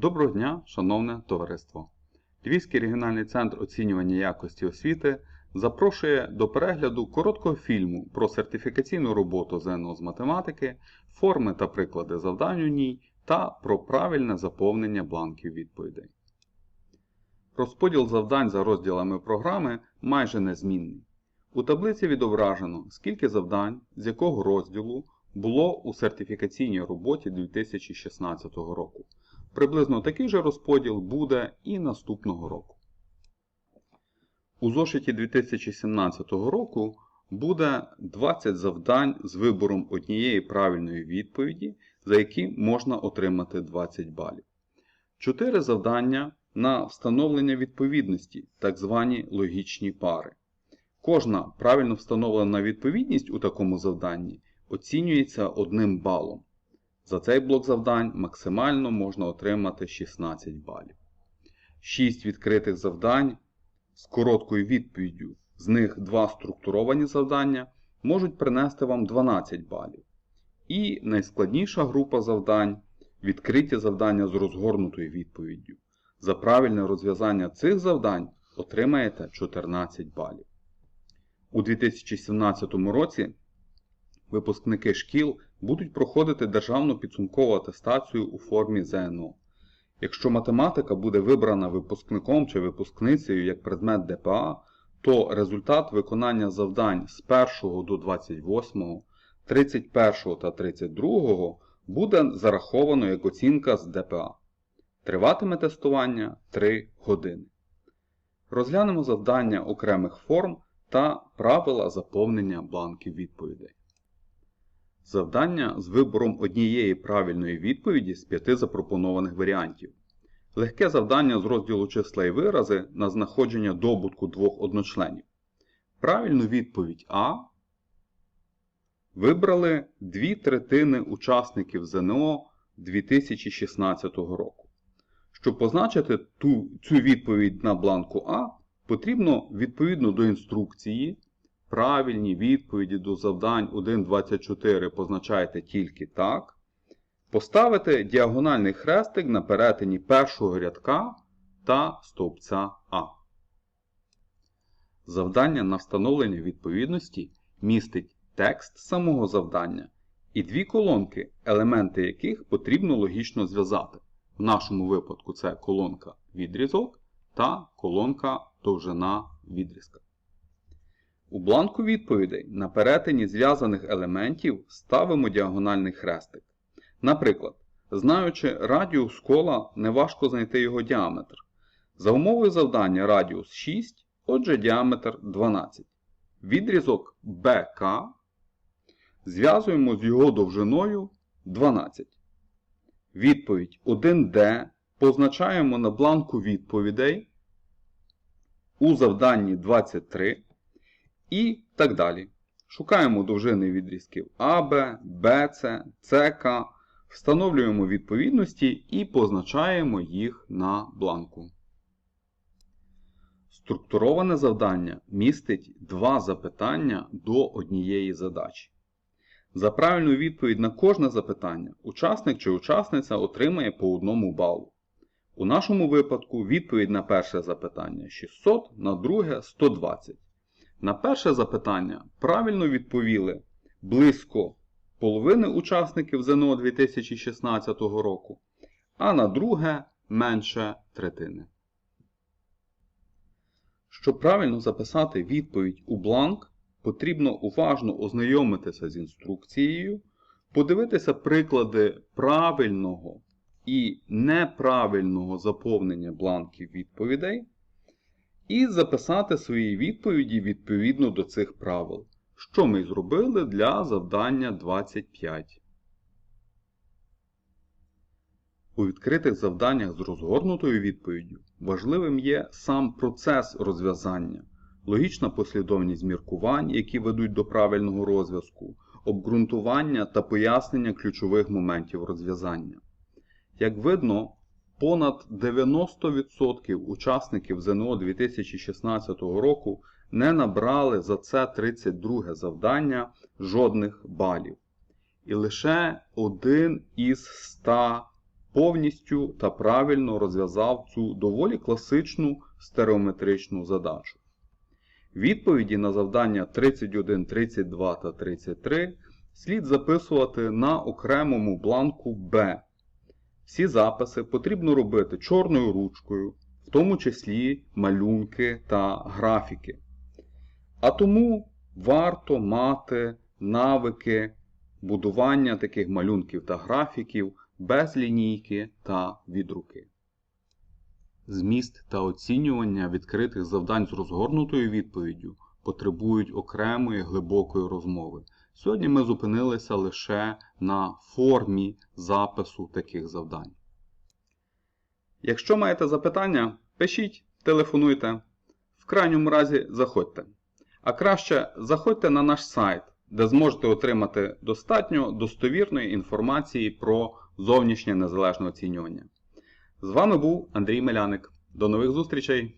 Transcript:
Доброго дня, шановне товариство! Львівський регіональний центр оцінювання якості освіти запрошує до перегляду короткого фільму про сертифікаційну роботу ЗНО з математики, форми та приклади завдань у ній та про правильне заповнення бланків відповідей. Розподіл завдань за розділами програми майже незмінний. У таблиці відображено, скільки завдань з якого розділу було у сертифікаційній роботі 2016 року. Приблизно такий же розподіл буде і наступного року. У зошиті 2017 року буде 20 завдань з вибором однієї правильної відповіді, за які можна отримати 20 балів. 4 завдання на встановлення відповідності, так звані логічні пари. Кожна правильно встановлена відповідність у такому завданні оцінюється одним балом. За цей блок завдань максимально можна отримати 16 балів. 6 відкритих завдань з короткою відповіддю, з них 2 структуровані завдання, можуть принести вам 12 балів. І найскладніша група завдань відкриті завдання з розгорнутою відповіддю. За правильне розв'язання цих завдань отримаєте 14 балів. У 2017 році випускники шкіл будуть проходити державну підсумкову атестацію у формі ЗНО. Якщо математика буде вибрана випускником чи випускницею як предмет ДПА, то результат виконання завдань з 1 до 28, 31 та 32 буде зараховано як оцінка з ДПА. Триватиме тестування 3 години. Розглянемо завдання окремих форм та правила заповнення бланків відповідей. Завдання з вибором однієї правильної відповіді з п'яти запропонованих варіантів. Легке завдання з розділу числа і вирази на знаходження добутку двох одночленів. Правильну відповідь А вибрали дві третини учасників ЗНО 2016 року. Щоб позначити ту, цю відповідь на бланку А, потрібно відповідно до інструкції правильні відповіді до завдань 1.24 позначаєте тільки так. Поставити діагональний хрестик на перетині першого рядка та стовпця А. Завдання на встановлення відповідності містить текст самого завдання і дві колонки, елементи яких потрібно логічно зв'язати. В нашому випадку це колонка відрізок та колонка довжина відрізка. У бланку відповідей на перетині зв'язаних елементів ставимо діагональний хрестик. Наприклад, знаючи радіус кола, неважко знайти його діаметр. За умовою завдання радіус 6, отже діаметр 12. Відрізок БК зв'язуємо з його довжиною 12. Відповідь 1D позначаємо на бланку відповідей у завданні 23 і так далі. Шукаємо довжини відрізків АБ, БЦ, ЦК, встановлюємо відповідності і позначаємо їх на бланку. Структуроване завдання містить два запитання до однієї задачі. За правильну відповідь на кожне запитання учасник чи учасниця отримає по одному балу. У нашому випадку відповідь на перше запитання 600, на друге 120. На перше запитання правильно відповіли близько половини учасників ЗНО 2016 року, а на друге менше третини. Щоб правильно записати відповідь у бланк, потрібно уважно ознайомитися з інструкцією, подивитися приклади правильного і неправильного заповнення бланків відповідей і записати свої відповіді відповідно до цих правил, що ми зробили для завдання 25. У відкритих завданнях з розгорнутою відповіддю важливим є сам процес розв'язання, логічна послідовність міркувань, які ведуть до правильного розв'язку, обґрунтування та пояснення ключових моментів розв'язання. Як видно, Понад 90% учасників ЗНО 2016 року не набрали за це 32 завдання жодних балів. І лише один із 100 повністю та правильно розв'язав цю доволі класичну стереометричну задачу. Відповіді на завдання 31, 32 та 33 слід записувати на окремому бланку Б. Всі записи потрібно робити чорною ручкою, в тому числі малюнки та графіки. А тому варто мати навики будування таких малюнків та графіків без лінійки та від руки. Зміст та оцінювання відкритих завдань з розгорнутою відповіддю потребують окремої глибокої розмови. Сьогодні ми зупинилися лише на формі запису таких завдань. Якщо маєте запитання, пишіть, телефонуйте, в крайньому разі заходьте. А краще заходьте на наш сайт, де зможете отримати достатньо достовірної інформації про зовнішнє незалежне оцінювання. З вами був Андрій Меляник. До нових зустрічей!